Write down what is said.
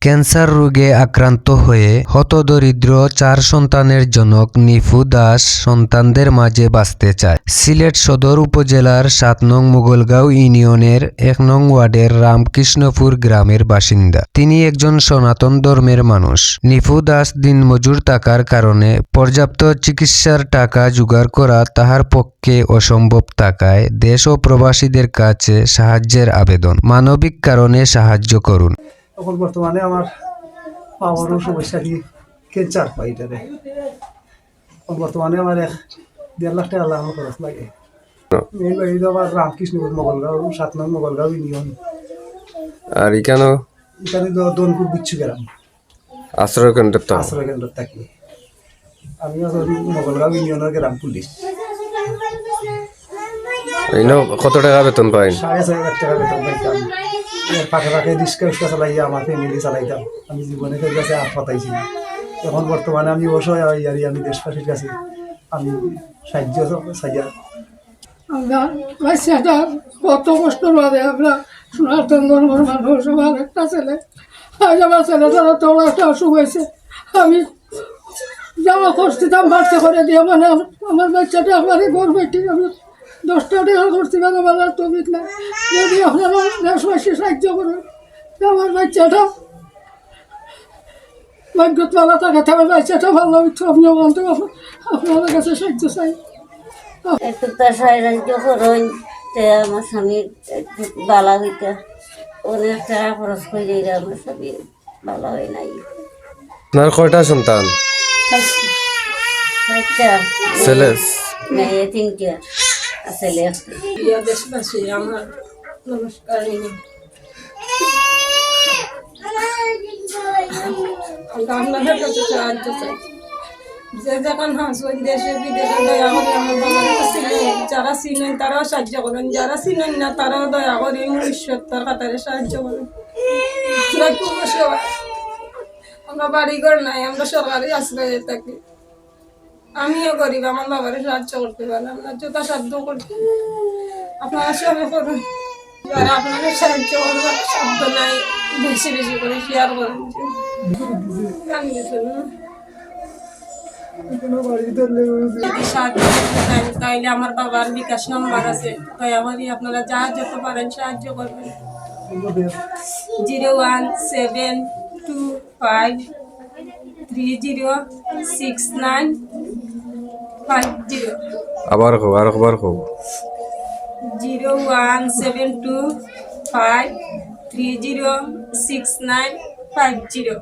Cancer রোগে আক্রান্ত হয়ে হতদরিদ্র চার সন্তানের জনক নিফু দাস সন্তানদের মাঝে বাঁচতে চায়। সিলেট সদর উপজেলার সাত নং মুগলগাঁও ইউনিয়নের এক নং ওয়ার্ডের রামকৃষ্ণপুর গ্রামের বাসিন্দা। তিনি একজন সনাতন ধর্মের মানুষ। নিফু দাস দিনমজুর থাকার কারণে পর্যাপ্ত চিকিৎসার টাকা জোগাড় করা তাহার পক্ষে অসম্ভব থাকায় দেশ ও প্রবাসীদের কাছে সাহায্যের আবেদন। মানবিক কারণে সাহায্য করুন। এখন বর্তমানে আমার পাওয়ারও সমস্যা কি? ক্যান্সার পাইটারে এখন বর্তমানে আমার এক দেড় লাখ টাকা আমার খরচ লাগে। মেন বাড়ি তো আমার রামকৃষ্ণপুর মোগলগাঁও সাত নং মোগলগাঁও ইউনিয়ন। আর এখানেও এখানে তো দনপুর বিচ্ছু গ্রাম। আশ্রয় কেন্দ্র আশ্রয় কেন্দ্র থাকি আমি মোগলগাঁও ইউনিয়নের গ্রাম পুলিশ। কত টাকা বেতন পাই সাড়ে ছয় হাজার টাকা বেতন পাইতাম। ফাঁকে ফাঁকে রিক্সা উস্কা চালাইয়া আমার ফ্যামিলি চালাইতাম। আমি জীবনে ফের কাছে আর পাতাইছি না। এখন বর্তমানে আমি অসহায় হই আর আমি দেশবাসীর কাছে আমি সাহায্য চাইয়া আমরা কত কষ্ট বাদে আমরা সনাতন ধর্মের মানুষ, আমার একটা ছেলে। আজ আমার ছেলে তারা তো একটা অসুখ হয়েছে। আমি জামা করছিলাম বাড়তে করে দিয়ে মানে আমার বাচ্চাটা আমার ঘর বেটি আমি দশটা টাকা মানে আমার আর তবিক না যদি আপনারা দেশবাসী সাহায্য করেন আমার বাচ্চাটা ভাগ্যত ভালো থাকে আমার বাচ্চাটা ভালো হইতো আপনিও বলতে আপনাদের কাছে সাহায্য চাই। একটু তো সাহায্য করুন তে আমার স্বামীর একটু বালা হইতে অনেক টাকা খরচ করে আমার স্বামী ভালো হয় নাই। আপনার কয়টা সন্তান? ছেলে? মেয়ে তিনটা। ছেলে প্রিয় দেশবাসী, আমার নমস্কার। আপনাদের কাছে সাহায্য চাই। যে যখন হাসবেন দেশে, বিদেশে দয়া করে আমার যারা চিনেন, তারাও সাহায্য করেন। যারা চিনেন না, তারাও দয়া করে ঈশ্বর কাতারে সাহায্য করেন। আমরা বাড়িঘর নাই, আমরা সরকারি আশ্রয়ে থাকি। আমিও গরিব আমার বাবারে সাহায্য করতে পারলাম না যথা যথাসাধ্য করতে আপনারা সবাই করুন। যারা আপনাদের সাহায্য করবার শব্দ নাই বেশি বেশি করে শেয়ার করেন তাইলে আমার বাবার বিকাশ নাম্বার আছে। দয়া করে আপনারা যা যত পারেন সাহায্য করবেন। Zero one seven two five three zero six nine five zero আবার হোক আর একবার হোক zero one seven two five three zero six nine five zero